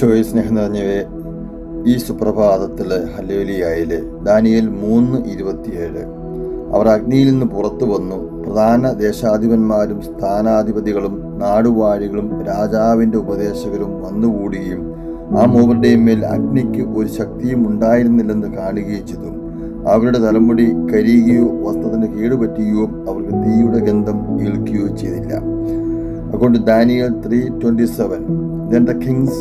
ഈശോയെ സ്നേഹം നിറഞ്ഞവേ ഈ സുപ്രഭാതത്തിലെ ഹല്ലേലിയായിലെ ദാനിയൽ മൂന്ന് ഇരുപത്തിയേഴ്. അവർ അഗ്നിയിൽ നിന്ന് പുറത്തു വന്നു. പ്രധാന ദേശാധിപന്മാരും സ്ഥാനാധിപതികളും നാടുവാഴികളും രാജാവിന്റെ ഉപദേശകരും വന്നുകൂടുകയും ആ മൂവരുടെയും മേൽ അഗ്നിക്ക് ഒരു ശക്തിയും ഉണ്ടായിരുന്നില്ലെന്ന് കാണുകയും ചെയ്തു. അവരുടെ തലമുടി കരിയുകയോ വസ്ത്രത്തിന് കേടുപറ്റുകയോ അവർക്ക് തീയുടെ ഗന്ധം ഏൽക്കുകയോ ചെയ്തില്ല. അതുകൊണ്ട് Daniel three twenty 3:27, then the king's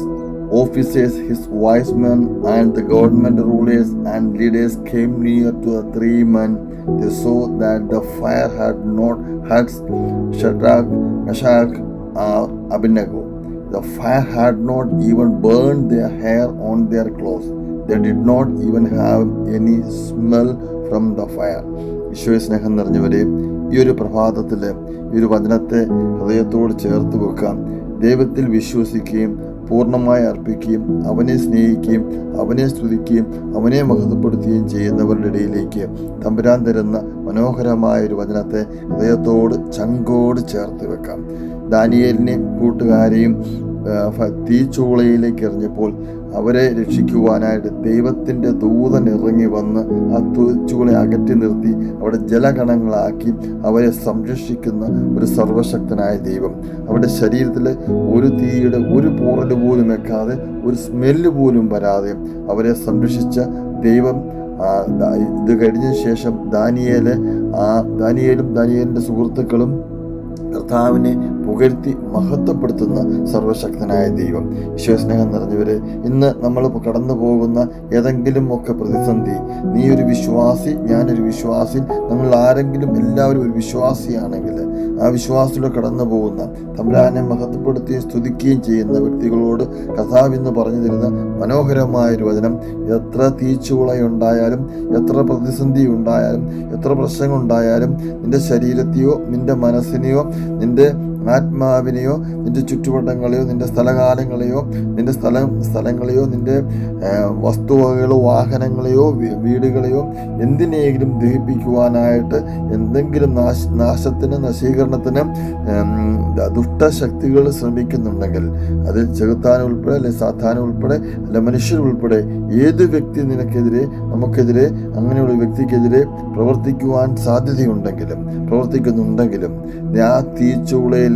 officers, his wise men, and the government rulers and leaders came near to the three men. They saw that the fire had not hurt Shadrach, Meshach, or Abednego. The fire had not even burned their hair on their clothes. They did not even have any smell from the fire. ഈശോയെ സ്നേഹം നിറഞ്ഞവരെ ഈ ഒരു പ്രഭാതത്തിൽ ഈ ഒരു വചനത്തെ ഹൃദയത്തോട് ചേർത്ത് വെക്കാം ദൈവത്തിൽ പൂർണമായി അർപ്പിക്കുകയും അവനെ സ്നേഹിക്കുകയും അവനെ സ്തുതിക്കുകയും അവനെ മഹത്വപ്പെടുത്തുകയും ചെയ്യുന്നവരുടെ ഇടയിലേക്ക് തമ്പുരാൻ തരുന്ന മനോഹരമായ ഒരു വചനത്തെ ഹൃദയത്തോട് ചങ്കോട് ചേർത്ത് വെക്കാം. ദാനിയേലിനെയും കൂട്ടുകാരെയും തീച്ചൂളയിലേക്ക് എറിഞ്ഞപ്പോൾ അവരെ രക്ഷിക്കുവാനായിട്ട് ദൈവത്തിന്റെ ദൂതൻ ഇറങ്ങി വന്ന് ആ തീച്ചൂളെ അകറ്റി നിർത്തി അവിടെ ജലഗണങ്ങളാക്കി അവരെ സംരക്ഷിക്കുന്ന ഒരു സർവശക്തനായ ദൈവം. അവരുടെ ശരീരത്തിൽ ഒരു തീയുടെ ഒരു പോറൽ പോലും വെക്കാതെ ഒരു സ്മെല്ല് പോലും വരാതെ അവരെ സംരക്ഷിച്ച ദൈവം ഇത് കഴിഞ്ഞ ശേഷം ദാനിയേൽ ആ ദാനിയേലും ദാനിയേലിന്റെ സുഹൃത്തുക്കളും കർത്താവിനെ പുകഴ്ത്തി മഹത്വപ്പെടുത്തുന്ന സർവശക്തനായ ദൈവം. ഈശ്വരസ്നേഹം നിറഞ്ഞവരെ ഇന്ന് നമ്മൾ കടന്നു പോകുന്ന ഏതെങ്കിലും ഒക്കെ പ്രതിസന്ധി നീ ഒരു വിശ്വാസി ഞാനൊരു വിശ്വാസി നമ്മൾ ആരെങ്കിലും എല്ലാവരും ഒരു വിശ്വാസിയാണെങ്കിൽ ആ വിശ്വാസത്തിലൂടെ കടന്നു പോകുന്ന തമ്പുരാനെ മഹത്വപ്പെടുത്തുകയും സ്തുതിക്കുകയും ചെയ്യുന്ന വ്യക്തികളോട് കഥാവ് എന്ന് പറഞ്ഞു തരുന്ന മനോഹരമായ ഒരു വചനം. എത്ര തീച്ചുളയുണ്ടായാലും എത്ര പ്രതിസന്ധി ഉണ്ടായാലും എത്ര പ്രശ്നങ്ങളുണ്ടായാലും നിന്റെ ശരീരത്തെയോ നിന്റെ മനസ്സിനെയോ നിന്റെ ആത്മാവിനെയോ നിന്റെ ചുറ്റുവട്ടങ്ങളെയോ നിന്റെ സ്ഥലകാലങ്ങളെയോ നിന്റെ സ്ഥലം സ്ഥലങ്ങളെയോ നിന്റെ വസ്തുവകകളോ വാഹനങ്ങളെയോ വീടുകളെയോ എന്തിനെങ്കിലും ദഹിപ്പിക്കുവാനായിട്ട് എന്തെങ്കിലും നാശ നാശത്തിന് നശീകരണത്തിന് ദുഷ്ടശക്തികൾ ശ്രമിക്കുന്നുണ്ടെങ്കിൽ അതിൽ ചെകുത്താൻ ഉൾപ്പെടെ അല്ലെ സാധാരണ ഉൾപ്പെടെ അല്ല മനുഷ്യർ ഉൾപ്പെടെ ഏത് വ്യക്തി നിനക്കെതിരെ നമുക്കെതിരെ അങ്ങനെയുള്ള വ്യക്തിക്കെതിരെ പ്രവർത്തിക്കുവാൻ സാധ്യതയുണ്ടെങ്കിലും പ്രവർത്തിക്കുന്നുണ്ടെങ്കിലും ആ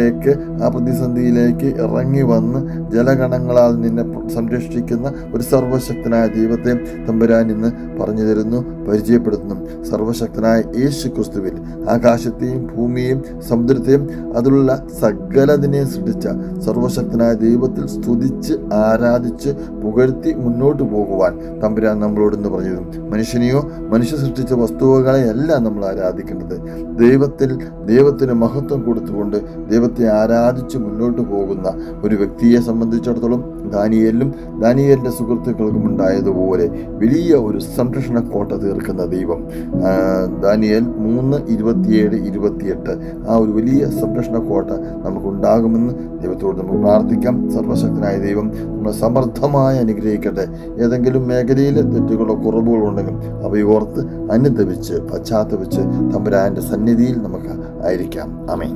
തീച്ചൂളയിലേക്ക് ആ പ്രതിസന്ധിയിലേക്ക് ഇറങ്ങി വന്ന് ജലഗണങ്ങളാൽ നിന്നെ സംരക്ഷിക്കുന്ന ഒരു സർവശക്തനായ ദൈവത്തെ തമ്പുരാൻ ഇന്ന് പറഞ്ഞു തരുന്നു പരിചയപ്പെടുത്തുന്നു. സർവശക്തനായ യേശു ക്രിസ്തുവിൽ ആകാശത്തെയും ഭൂമിയെയും സമുദ്രത്തെയും അതിലുള്ള സകലതിനെയും സൃഷ്ടിച്ച സർവശക്തനായ ദൈവത്തിൽ സ്തുതിച്ച് ആരാധിച്ച് പുകഴ്ത്തി മുന്നോട്ട് പോകുവാൻ തമ്പുരാൻ നമ്മളോട് ഇന്ന് പറഞ്ഞു മനുഷ്യനെയോ മനുഷ്യ സൃഷ്ടിച്ച വസ്തുവകളെയല്ല നമ്മൾ ആരാധിക്കേണ്ടത്. ദൈവത്തിൽ ദൈവത്തിന് മഹത്വം കൊടുത്തുകൊണ്ട് ദൈവത്തെ ആരാധിച്ച് മുന്നോട്ട് പോകുന്ന ഒരു വ്യക്തിയെ സംബന്ധിച്ചിടത്തോളം ദാനിയേലിനും ദാനിയേലിന്റെ സുഹൃത്തുക്കൾക്കും ഉണ്ടായതുപോലെ വലിയ ഒരു സംരക്ഷണ കോട്ട തീർക്കുന്ന ദൈവം. ദാനിയേൽ മൂന്ന് ഇരുപത്തിയേഴ് ഇരുപത്തിയെട്ട് ആ ഒരു വലിയ സംരക്ഷണ കോട്ട നമുക്കുണ്ടാകുമെന്ന് ദൈവത്തോട് നമുക്ക് പ്രാർത്ഥിക്കാം. സർവശക്തനായ ദൈവം നമ്മളെ സമർത്ഥമായി അനുഗ്രഹിക്കട്ടെ. ഏതെങ്കിലും മേഖലയിൽ തെറ്റുകളോ കുറവുകളോ ഉണ്ടെങ്കിൽ അവയോർത്ത് അനുദപിച്ച് പശ്ചാത്തപിച്ച് തമ്പുരാന്റെ സന്നിധിയിൽ നമുക്ക് ആയിരിക്കാം. അമേൻ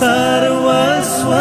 സർവസ്വവും